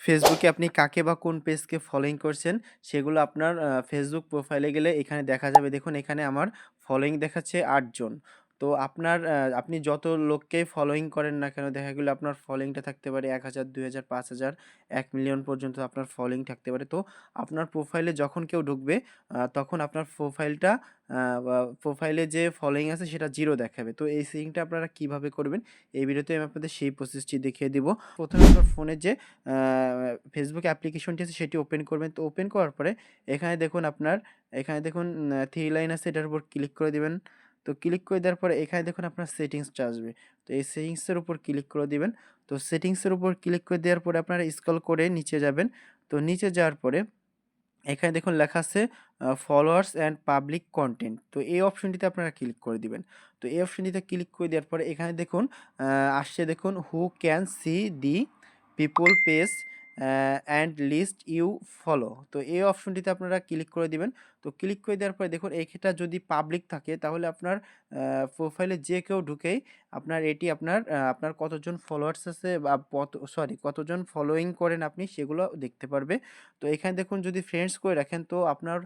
ফেসবুকে আপনি কাকে বা কোন পেজকে ফলোইং করছেন, সেগুলো আপনার ফেসবুক প্রোফাইলে গেলে এখানে দেখা যাবে। দেখুন এখানে আমার ফলোইং দেখাচ্ছে ৮ জন। তো আপনার আপনি যত লোককেই ফলোইং করেন না কেন দেখা গেলো আপনার ফলোইংটা থাকতে পারে ১০০০, ২০০০, ৫০০০, ১ মিলিয়ন পর্যন্ত আপনার ফলোইং থাকতে পারে। তো আপনার প্রোফাইলে যখন কেউ ঢুকবে তখন আপনার প্রোফাইলটা প্রোফাইলে যে ফলোইং আছে সেটা জিরো দেখাবে। তো এই সেটিংটা আপনারা কীভাবে করবেন? এই ভিডিওতে আমি আপনাদের সেই প্রসেসটি দেখিয়ে দিব। প্রথমে আপনার ফোনের যে ফেসবুক অ্যাপ্লিকেশনটি আছে সেটি ওপেন করবেন। তো ওপেন করার পরে এখানে দেখুন আপনার এখানে দেখুন থ্রি লাইন আছে এটার উপর ক্লিক করে দিবেন। তো ক্লিক করে দেওয়ার পরে এখানে দেখুন আপনার সেটিংসটা আসবে। তো এই সেটিংসের উপর ক্লিক করে দিবেন। তো সেটিংসের উপর ক্লিক করে দেওয়ার পরে আপনারা স্ক্রল করে নিচে যাবেন। তো নিচে যাওয়ার পরে এখানে দেখুন লেখা আছে ফলোয়ার্স অ্যান্ড পাবলিক কনটেন্ট। তো এই অপশনটিতে আপনারা ক্লিক করে দিবেন। তো এই অপশনটিতে ক্লিক করে দেওয়ার পরে এখানে দেখুন আসছে দেখুন who can see the people page and list you follow. তো এই অপশনটিতে আপনারা ক্লিক করে দিবেন। তো ক্লিক করে দেওয়ার পরে দেখুন এইটা যদি পাবলিক থাকে, তাহলে আপনার প্রোফাইলে যে কেউ ঢুকেই আপনার এটি আপনার আপনার কতজন ফলোয়ার্স আছে বা পত সরি কতজন ফলোয়িং করেন আপনি সেগুলো দেখতে পারবে। তো এখানে দেখুন যদি ফ্রেন্ডস করে রাখেন তো আপনার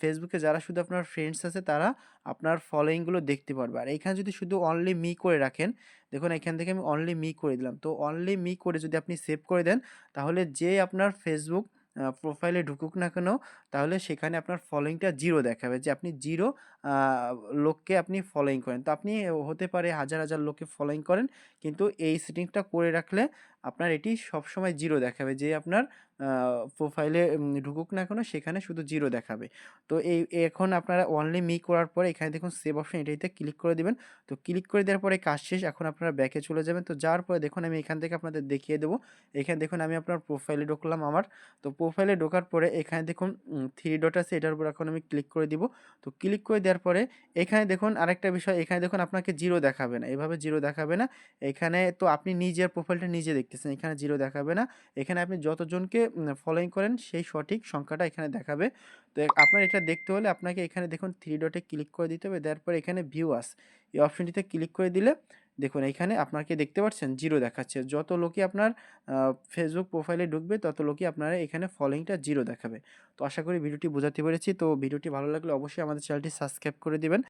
ফেসবুকে যারা শুধু আপনার ফ্রেন্ডস আছে তারা আপনার ফলোয়িংগুলো দেখতে পারবে। আর এখানে যদি শুধু অনলি মি করে রাখেন, দেখুন এখান থেকে আমি অনলি মি করে দিলাম। তো অনলি মি করে যদি আপনি সেভ করে দেন তাহলে যে আপনার ফেসবুক প্রোফাইলে ঢুকুক না কেন তাহলে সেখানে আপনার ফলোইংটা 0 দেখাবে যে আপনি 0 আ লোককে আপনি ফলোইং করেন। তো আপনি হতে পারে হাজার, হাজার লোককে ফলোইং করেন। কিন্তু এই সেটিংসটা করে রাখলে আপনার এটি সবসময় 0 দেখাবে যে আপনার প্রোফাইলে ঢুকুক না কেন সেখানে শুধু 0 দেখাবে। তো এই এখন আপনারা অনলি মি করার পরে এখানে দেখুন সেভ অপশন এটাতে ক্লিক করে দিবেন। তো ক্লিক করে দেওয়ার পরে কাজ শেষ। এখন আপনারা ব্যাকে চলে যাবেন। তো যাওয়ার পরে দেখুন আমি এখান থেকে আপনাদের দেখিয়ে দেব। এখানে দেখুন আমি আপনার প্রোফাইলে ঢুকলাম আমার। তো প্রোফাইলে ঢোকার পরে এখানে দেখুন 3 ডট আছে এটার উপর এখন আমি ক্লিক করে দিব। তো ক্লিক করে দেওয়ার পরে এখানে দেখুন আরেকটা বিষয়, এখানে দেখুন আপনাকে জিরো দেখাবে না। এভাবে জিরো দেখাবে না। এখানে তো আপনি নিজের প্রোফাইলটা নিজে দেখতেছেন। এখানে জিরো দেখাবে না। এখানে আপনি যতজনকে ফলোইং করেন, সেই সঠিক সংখ্যাটা এখানে দেখাবে। তো আপনার এটা দেখতে হলে আপনাকে এখানে দেখুন থ্রি ডটে ক্লিক করে দিতে হবে। দেওয়ার পরে এখানে ভিউ আস এই অপশনটিতে ক্লিক করে দিলে দেখুন, এইখানে আপনাকে দেখতে পাচ্ছেন জিরো দেখাচ্ছে। যত লোকই আপনার ফেসবুক প্রোফাইলে ঢুকবে, তত লোকই আপনারা এখানে ফলোয়িংটা জিরো দেখাবে। তো আশা করি ভিডিওটি বোঝাতে পেরেছি। তো ভিডিওটি ভালো লাগলে অবশ্যই আমাদের চ্যানেলটি সাবস্ক্রাইব করে দিবেন।